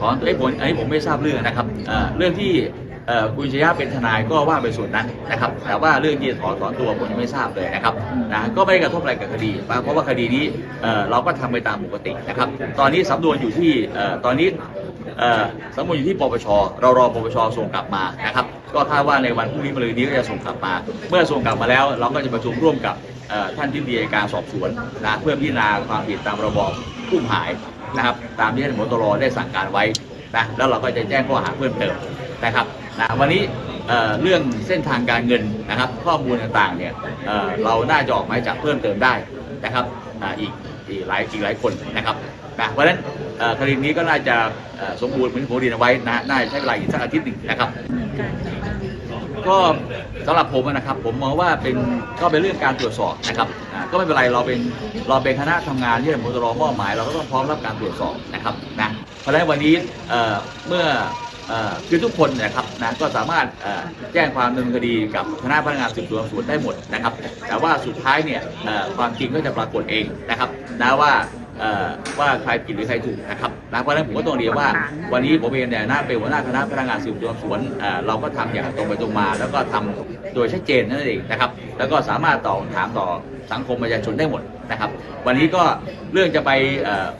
ถอนตัวไอ้ผมอันนี้ผมไม่ทราบเรื่องนะครับเรื่องที่คุณชยะเป็นทนายก็ว่าไปส่วนนั้นนะครับ แต่ว่าเรื่องที่จะถอนถอนตัวผมยังไม่ทราบเลยนะครับนะก็ไม่ได้กระทบอะไรกับคดีเพราะว่าคดีนี้เราก็ทำไปตามปกตินะครับ ตอนนี้สำนวนอยู่ที่ตอนนี้เอ่อสำนวนอยู่ที่ปปช เรารอปปชส่งกลับมานะครับ ก็คาดว่าในวันพรุ่งนี้มะรืนนี้ก็จะส่งกลับมา เมื่อส่งกลับมาแล้ว เราก็จะประชุมร่วมกับท่านที่ดีการสอบสวนนะเพื่อพิจารณาความผิดตามระบอบผู้หาย นะครับ ตามที่ท่านผบตรได้สั่งการไว้นะแล้วเราก็จะแจ้งข้อหาเพิ่มเติมนะครับนะวันนี้เอ่อเรื่องเส้นทางการเงินนะครับ ข้อมูลต่างๆเนี่ยเอ่อเราน่าจะออกหมายจับเพิ่มเติมได้นะครับอ่าอีกอีกหลายอีกหลายคนนะครับนะเพราะฉะนั้นเอ่อคดีนี้ก็น่าจะสมบูรณ์เหมือนผมเรียนเอาไว้นะน่าจะใช้เวลาอีกสักอาทิตย์หนึ่งนะครับ การยังไงบ้างก็สำหรับผมนะครับ ผมมองว่าเป็นก็เป็นเรื่องการตรวจสอบนะครับก็ไม่เป็นไรเราเป็นเราเป็นคณะทำงานที่ทานพบตรมอบหมาย เราก็ต้องพร้อมรับการตรวจสอบนะครับนะเพราะฉะนั้นวันนี้เมื่อคือทุกคนนะครับนะก็สามารถแจ้งความดำเนินคดีกับคณะพนักงานสืบสวนสอบสวนได้หมดนะครับ แต่ว่าสุดท้ายเนี่ยความจริงก็จะปรากฏเองนะครับนะว่าว่าใครผิดหรือใครถูกนะครับ นะเพราะนั้นผมก็ต้องเรียนว่า วันนี้ผมเองเนี่ยน่าเป็นหัวหน้าคณะพนักงานสืบสวนสวนเราก็ทำอย่างตรงไปตรงมา แล้วก็ทำโดยชัดเจนนั่นเองนะครับ แล้วก็สามารถตอบถามต่อสังคมประชาชนได้หมดนะครับ วันนี้ก็เรื่องจะไป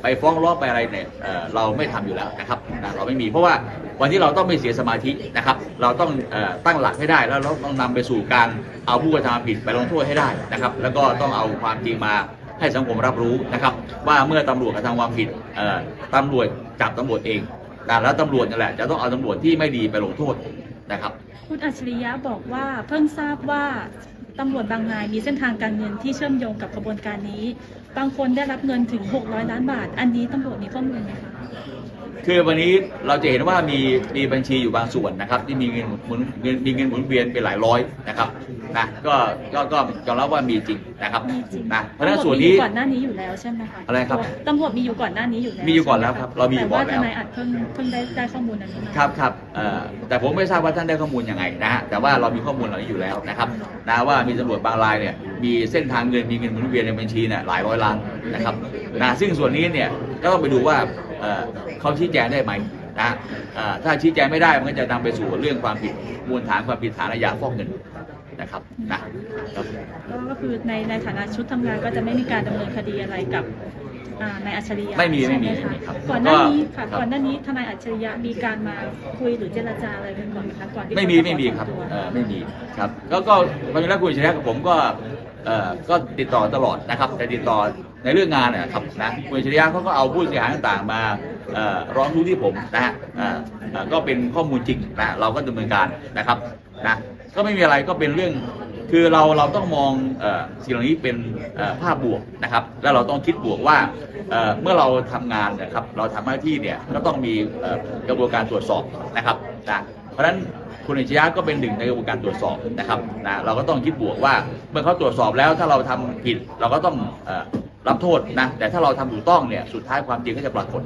ไปฟ้องร้องไปอะไรเนี่ยเราไม่ทำอยู่แล้วนะครับเราไม่มีเพราะว่าวันที่เราต้องไม่เสียสมาธินะครับ เราต้องอตั้งหลักให้ได้แล้วเราต้องนำไปสู่การเอาผู้กระทำผิดไปลงโทษให้ได้นะครับ แล้วก็ต้องเอาความจริงมา ให้สังคมรับรู้นะครับ ว่าเมื่อตำรวจกระทำความผิดเอ่อตำรวจจับตำรวจเองแต่แล้วตำรวจนั่นแหละจะต้องเอาตำรวจที่ไม่ดีไปลงโทษนะครับคุณอัจฉริยะบอกว่าเพิ่งทราบว่าตำรวจบางนายมีเส้นทางการเงินที่เชื่อมโยงกับกระบวนการนี้ บางคนได้รับเงินถึง 600 ล้านบาท อันนี้ตำรวจมีข้อมูลไหมคะ คือวันนี้เราจะเห็นว่ามีมีบัญชีอยู่บางส่วนนะครับ ที่มีเงินหมุนเงินมีเงินหมุนเวียนเป็นหลายร้อยนะครับนะก็ก็ก็ยอมรับว่ามีจริงนะครับมีจริงนะเพราะฉะนั้นตำรส่ววจนมีนี้ก่อนหน้านี้อยู่แล้วใช่ไหมคะอะไรครับตำรวจมีอยู่ก่อนหน้านี้อยู่แล้วมีอยู่ก่อนแล้วครับเรามีอยู่ก่อนแล้ว ต่ว่าทนายอัดเพิ่งเพิ่งได้ได้ข้อมูลอันนี้มา ครับครับเอ่อแต่ผมไม่ทราบว่าท่านได้ข้อมูลยังไงนะฮะแต่ว่าเรามีข้อมูลเหล่านี้อยู่แล้วนะครับนะว่ามีตำรวจบางรายเนี่ยมีเส้นทางเงินมีเงินหมุนเวียนในบัญชีเนี่ยหลายร้อยล้านนะครับนะซึ่งส่วนนี้เนี่ยก็ต้องไปดูว่า เขาชี้แจงได้ไหมนะถ้าชี้แจงไม่ได้มันก็จะนำไปสู่เรื่องความผิดมูลฐานความผิดฐานอาญาฟอกเงินนะครับนะก็คือในในฐานะชุดทำงานก็จะไม่มีการดำเนินคดีอะไรกับ อ่านายอัจฉริยะไม่มีไม่มีใช่หไม่มีครับก่อนหน้านี้ก็ค่ะครับ ก่อนหน้านี้ทนายอัจฉริยะมีการมาคุยหรือเจรจาอะไรกันก่อนไหมคะก่อนที่ไม่มีเขาจะไม่มีครับขอถอนตัว เอ่อไม่มีครับแล้วก็วันนี้แล้วคุณชนะกับผมก็เอ่อก็ติดต่อตลอดนะครับแต่ติดต่อในเรื่องงานเนยครับนะคุณชริยะเขาก็เอาผู้เสียหายต่างๆมาเอ่อร้องทุกข์ที่ผมนะฮะเอ่อเอ่อก็เป็นข้อมูลจริงนะเราก็ดำเนินการนะครับนะก็ไม่มีอะไรก็เป็นเรื่อง คือเราเราต้องมองอสิ่งเหล่านี้เป็นภาพบวกนะครับ แล้วเราต้องคิดบวกว่าเมื่อเราทำงานนะครับ เราทำหน้าที่เนี่ยก็ต้องมีกระบวนการตรวจสอบนะครับนะเพราะฉะนั้นคุณอิชยะก็เป็นหนึ่งในกระบวนการตรวจสอบนะครับนะเราก็ต้องคิดบวกว่าเมื่อเขาตรวจสอบแล้วถ้าเราทำผิดเราก็ต้องอรับโทษนะแต่ถ้าเราทำถูกต้องเนี่ยสุดท้ายความจริงก็จะปรากฏ